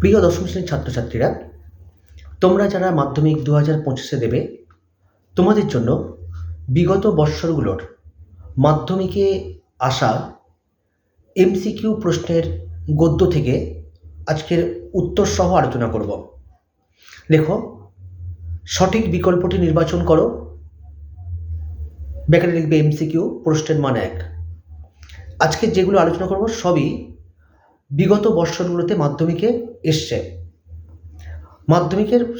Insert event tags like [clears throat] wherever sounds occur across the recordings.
প্রিয় দশম শ্রেণির ছাত্রছাত্রীরা, তোমরা যারা মাধ্যমিক দু হাজার পঁচিশে দেবে, তোমাদের জন্য বিগত বৎসরগুলোর মাধ্যমিকে আসা এমসিকিউ প্রশ্নের গদ্য থেকে আজকের উত্তর সহ আলোচনা করব। দেখো, সঠিক বিকল্পটি নির্বাচন করো। ব্যাকেটে লিখবে এমসিকিউ প্রশ্নের মান এক। আজকে যেগুলো আলোচনা করব সবই বিগত বৎসরগুলোতে মাধ্যমিকে এসছে। মাধ্যমিকের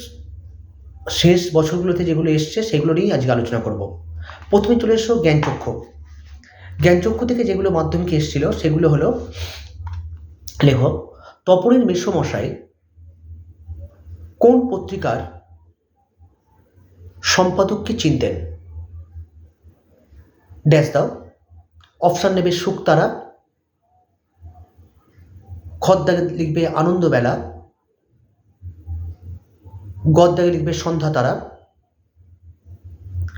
শেষ বছরগুলোতে যেগুলো এসছে, সেগুলো নিয়েই আজকে আলোচনা করব। প্রথমে চলে এসো জ্ঞানচক্ষু জ্ঞানচক্ষু থেকে যেগুলো মাধ্যমিকে এসেছিল, সেগুলো হলো লেখক তপনের মেসমশাই কোন পত্রিকার সম্পাদককে চিনতেন? ড্যাশ দাও। অপশান নেবে শুকতারা খদ্দাগে লিখবে আনন্দবেলা গদ্দাগে লিখবে সন্ধ্যা তারা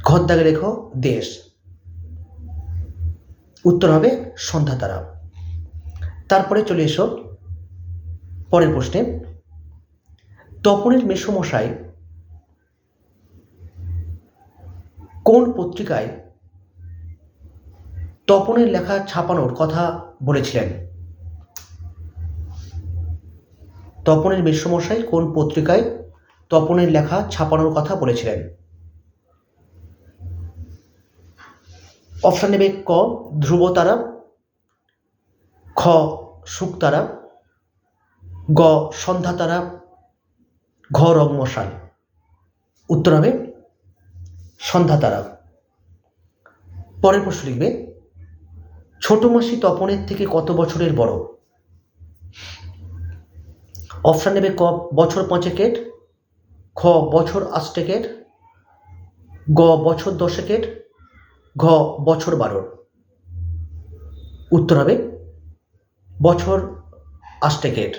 খদ্দাগে লেখো দেশ। উত্তর হবে সন্ধ্যা তারা। তারপরে চলে এসো পরের প্রশ্নে। তপনের মেসমশাই কোন পত্রিকায় তপনের লেখা ছাপানোর কথা বলেছিলেন? তপনের মেসমশাই কোন পত্রিকায় তপনের লেখা ছাপানোর কথা বলেছিলেন? অপশান নেবে ক, ধ্রুবতারা, খ, শুকতারা, গ, সন্ধ্যাতারা, ঘ রংমশাল উত্তর হবে সন্ধ্যাতারা। পরের প্রশ্ন লিখবে ছোট মাসি তপনের থেকে কত বছরের বড়? অপশান নেবে ক, বছর পাঁচেকের খ, বছর আষ্টেকের গ, বছর দশেকের ঘ, বছর বারোর উত্তর হবে বছর আষ্টেকের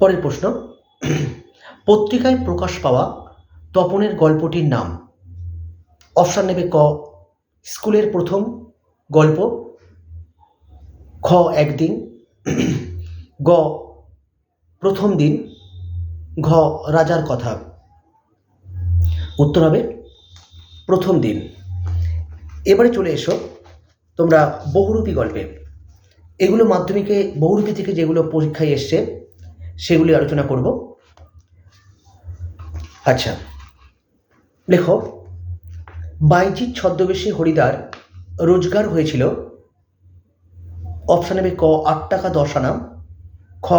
পরের প্রশ্ন, [clears throat] পত্রিকায় প্রকাশ পাওয়া তপনের গল্পটির নাম। অপশান নেবে ক, স্কুলের প্রথম গল্প, খ, একদিন, [clears throat] গ প্রথম দিন ঘ রাজার কথা। উত্তর হবে, প্রথম দিন। এবারে চলে এসো, তোমরা বহুরূপী গল্পে। এগুলো মাধ্যমিকে, বহুরূপী থেকে যেগুলো পরীক্ষায় এসছে, সেগুলি আলোচনা করব। আচ্ছা লেখো, বাইজিৎ ছদ্মবেশী হরিদার রোজগার হয়েছিল। অপশান হবে ক, আট টাকা দশ আনা, খ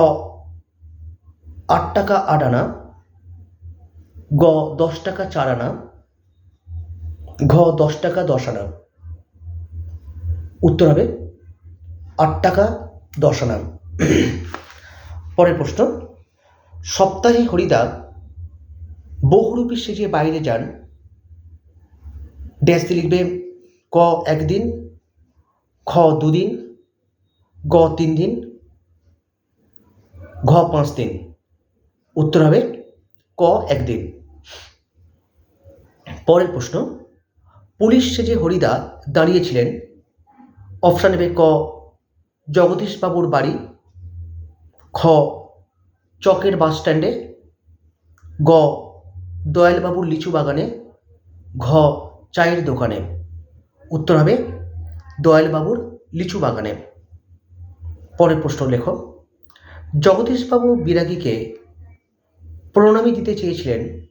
আট টাকা আট আনা, গ দশ টাকা চার আনা, ঘ দশ টাকা দশ আনা। উত্তর হবে আট টাকা দশ আনা। পরের প্রশ্ন, সপ্তাহে হরিদা বহুরূপী সেজে বাইরে যান। ড্যাশ লিখবে ক একদিন, খ দুদিন, গ তিন দিন ঘ পাঁচ দিন উত্তর হবে ক একদিন। পরের প্রশ্ন, পুলিশ সেজে হরিদা দাঁড়িয়েছিলেন। অপশান নেবে ক, জগদীশবাবুর বাড়ি। খ, চকের বাস স্ট্যান্ডে। গ, দয়ালবাবুর লিচু বাগানে। ঘ, চায়ের দোকানে। উত্তর হবে দয়ালবাবুর লিচু বাগানে। পরের প্রশ্ন লেখো, জগদীশবাবু বিরাগীকে প্রণামী দিতে চেয়েছিলেন।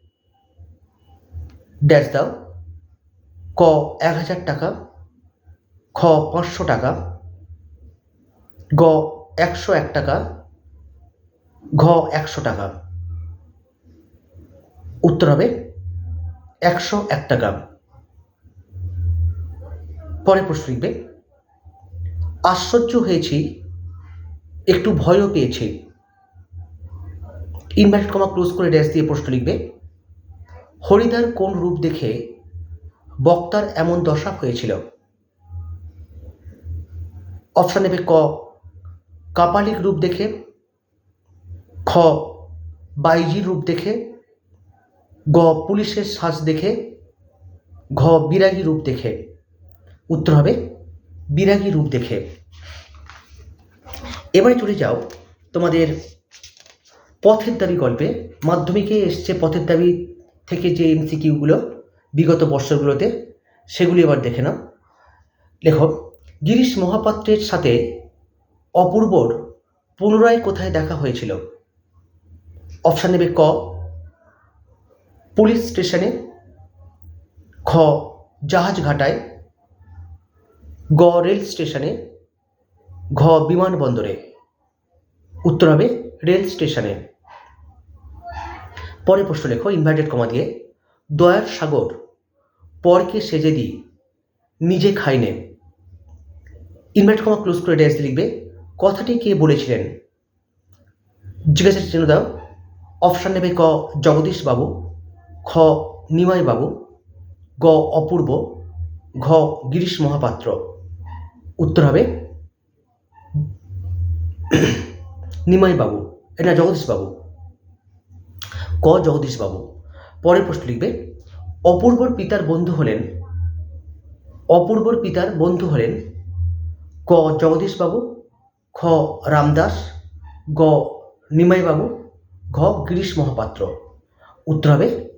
ড্যাশ দাও। ক, এক হাজার টাকা। খ, পাঁচশো টাকা। গ, একশো এক টাকা। ঘ, একশো টাকা। উত্তর হবে, একশো এক টাকা। পরে প্রশ্ন লিখবে, আশ্চর্য হয়েছি, একটু ভয়ও পেয়েছি। ইনভার্টেড কমা ক্লোজ করে ড্যাশ দিয়ে প্রশ্ন লিখবে, হরিদার কোন রূপ দেখে বক্তার এমন দশা হয়েছিল? অপশান নেবে ক, কাপালিক রূপ দেখে, খ বাইজির রূপ দেখে, গ, পুলিশের সাজ দেখে, ঘ, বিরাগী রূপ দেখে। উত্তর হবে, বিরাগী রূপ দেখে। এবারে চলে যাও তোমাদের পথের দাবি গল্পে মাধ্যমিকে এসছে পথের দাবি থেকে যে এমসিকিউগুলো বিগত বর্ষগুলোতে সেগুলি এবার দেখে নাও। লেখক, গিরিশ মহাপাত্রের সাথে অপূর্বর পুনরায় কোথায় দেখা হয়েছিল? অপশান নেবে ক, পুলিশ স্টেশনে, খ, জাহাজ ঘাটায়, গ, রেল স্টেশনে, ঘ, বিমানবন্দরে। উত্তর হবে রেল স্টেশনে। পরের প্রশ্ন লেখো ইনভার্টেড কমা দিয়ে। দয়ার সাগর, পরকে সেজে দিই, নিজে খাইনে ইনভার্টেড কমা ক্লোজ করে ড্যাশ লিখবে, কথাটি কে বলেছিলেন? জিজ্ঞাসা চিহ্ন দাও। অপশান নেবে ক, জগদীশ বাবু, খ, নিমাই বাবু, গ, অপূর্ব, ঘ, গিরিশ মহাপাত্র। উত্তর হবে, [clears throat] নিমাই বাবু, এটা জগদীশ বাবু। ক. জগদীশ বাবু। পরের প্রশ্ন লিখবে, অপূর্বর পিতার বন্ধু হলেন, অপূর্বর পিতার বন্ধু হলেন ক. জগদীশ বাবু, খ. রামদাস, গ. নিমাই বাবু, ঘ. গিরিশ মহাপাত্র। উত্তর হবে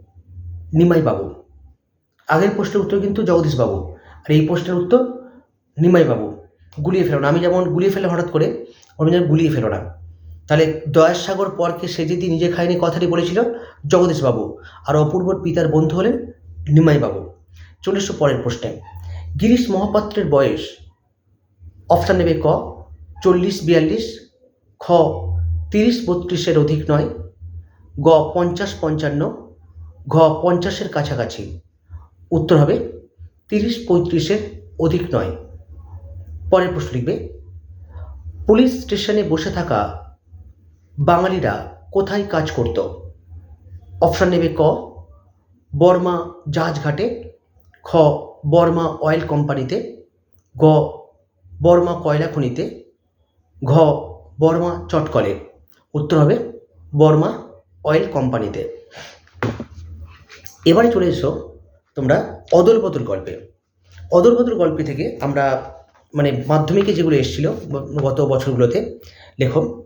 নিমাই বাবু। আগের প্রশ্নের উত্তর কিন্তু জগদীশ বাবু, আর এই প্রশ্নের উত্তর নিমাই বাবু। গুলিয়ে ফেলো না, আমি যেমন গুলিয়ে ফেলে হঠাৎ করে ওরকম যেন গুলিয়ে ফেলো না। তাহলে দয়ার সাগর পরকে সে যদি নিজে খায়নি কথাটি বলেছিল জগদীশবাবু, আর অপূর্বর পিতার বন্ধু হলেন নিমাই বাবু চলে এসো পরের প্রশ্নে। গিরিশ মহাপাত্রের বয়স অপশান নেবে ক, চল্লিশ বিয়াল্লিশ, খ, তিরিশ বত্রিশের অধিক নয়, গ, পঞ্চাশ পঞ্চান্ন, ঘ, পঞ্চাশের কাছাকাছি। উত্তর হবে তিরিশ পঁয়ত্রিশের অধিক নয়। পরের প্রশ্ন লিখবে, পুলিশ স্টেশনে বসে থাকা বাঙালিরা কোথায় কাজ করত? অপশান নেবে ক, বর্মা জাহাজ ঘাটে, খ, বর্মা অয়েল কোম্পানিতে, গ, বর্মা কয়লা খনিতে, ঘ, বর্মা চটকলে। উত্তর হবে বর্মা অয়েল কোম্পানিতে। এবারে চলে এসো তোমরা অদল বদল গল্পে। অদল বদল গল্পে থেকে আমরা মানে মাধ্যমিকে যেগুলো এসেছিল গত বছরগুলোতে, লেখো।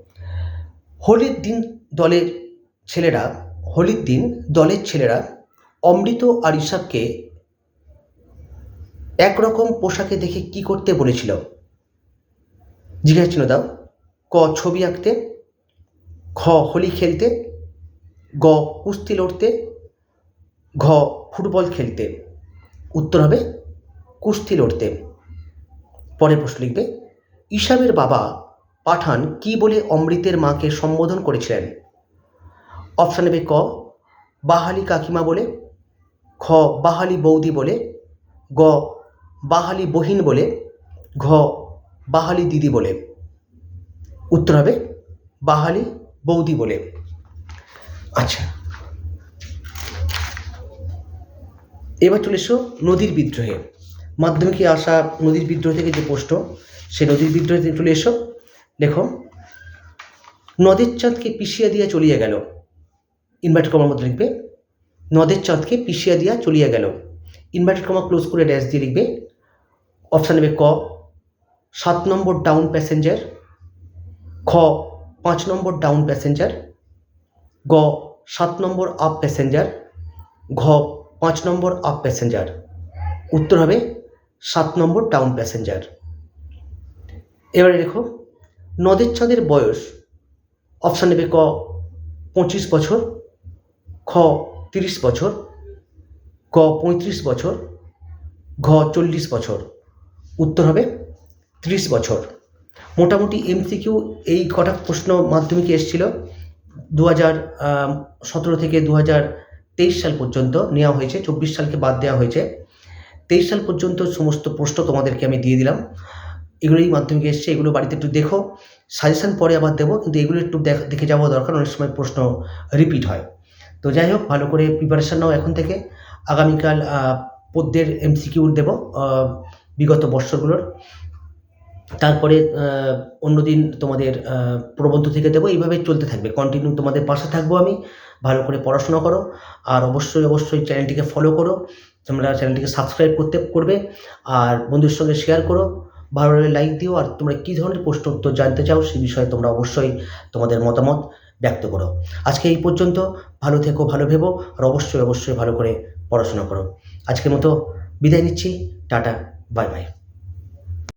হোলির দিন দলের ছেলেরা, হোলির দিন দলের ছেলেরা অমৃত আর ইসাবকে একরকম পোশাকে দেখে কি করতে বলেছিল? জিজ্ঞাসা দাও, ক ছবি আঁকতে খ হোলি খেলতে, গ কুস্তি লড়তে, ঘ ফুটবল খেলতে। উত্তর হবে কুস্তি লড়তে। পরে প্রশ্ন লিখবে ইসাবের বাবা পাঠান কি বলে অমৃতের মাকে সম্বোধন করেছিলেন? অপশান নেবে ক, বাহালি কাকিমা বলে খ বাহালি বৌদি বলে, গ, বাহালি বহিন বলে, ঘ, বাহালি দিদি বলে। উত্তর হবে, বাহালি বৌদি বলে। আচ্ছা। এবার চলে এসো নদীর বিদ্রোহে। মাধ্যমিকে আসা নদীর বিদ্রোহ থেকে যে প্রশ্ন সেই নদীর বিদ্রোহে চলে এসো। নদের চাঁদকে পিষিয়া দিয়া চলিয়া গেল। ইনভার্টেড কমার মধ্যে লিখবে, নদের চাঁদকে পিষিয়া দিয়া চলিয়া গেল। ইনভার্টেড কমা ক্লোজ করে ড্যাশ দিয়ে লিখবে অপশান নেবে ক, সাত নম্বর ডাউন প্যাসেঞ্জার খ, পাঁচ নম্বর ডাউন প্যাসেঞ্জার গ, সাত নম্বর আপ প্যাসেঞ্জার ঘ, পাঁচ নম্বর আপ প্যাসেঞ্জার উত্তর হবে, সাত নম্বর ডাউন প্যাসেঞ্জার এবারে দেখো নদের বয়স অপশান নেবে ক, পঁচিশ বছর, খ, তিরিশ বছর, গ, পঁয়ত্রিশ বছর, ঘ, চল্লিশ বছর। উত্তর হবে ত্রিশ বছর। মোটামুটি এমসিকিউ এই কটা প্রশ্ন মাধ্যমিকে এসেছিল দু হাজার সতেরো থেকে দু হাজার তেইশ সাল পর্যন্ত নেওয়া হয়েছে, চব্বিশ সালকে বাদ দেওয়া হয়েছে। তেইশ সাল পর্যন্ত সমস্ত প্রশ্ন তোমাদেরকে আমি দিয়ে দিলাম। এগুলোই মাধ্যমিকে এসছে, এগুলো বাড়িতে একটু দেখো। সাজেশান পরে আবার দেবো, কিন্তু এগুলো একটু দেখ- যাওয়া দরকার, অনেক সময় প্রশ্ন রিপিট হয়। তো যাই হোক, ভালো করে প্রিপারেশান নাও এখন থেকে। আগামীকাল পদ্যের এমসিকিউ দেবো বিগত বর্ষগুলোর তারপরে অন্যদিন তোমাদের প্রবন্ধ থেকে দেবো। এইভাবে চলতে থাকবে। কন্টিনিউ তোমাদের পাশে থাকব আমি। ভালো করে পড়াশোনা করো। আর অবশ্যই অবশ্যই চ্যানেলটিকে ফলো করো। তোমরা চ্যানেলটিকে সাবস্ক্রাইব করতে করবে। আর বন্ধুদের সঙ্গে শেয়ার করো। ভালো লাগলে লাইক দিও আর তোমরা কী ধরনের প্রশ্ন উত্তর জানতে চাও সে বিষয়ে তোমরা অবশ্যই তোমাদের মতামত ব্যক্ত করো। আজকে এই পর্যন্ত, ভালো থেকো, ভালো ভেবো আর অবশ্যই অবশ্যই ভালো করে পড়াশোনা করো। আজকের মতো বিদায় নিচ্ছি, টাটা, বাই বাই।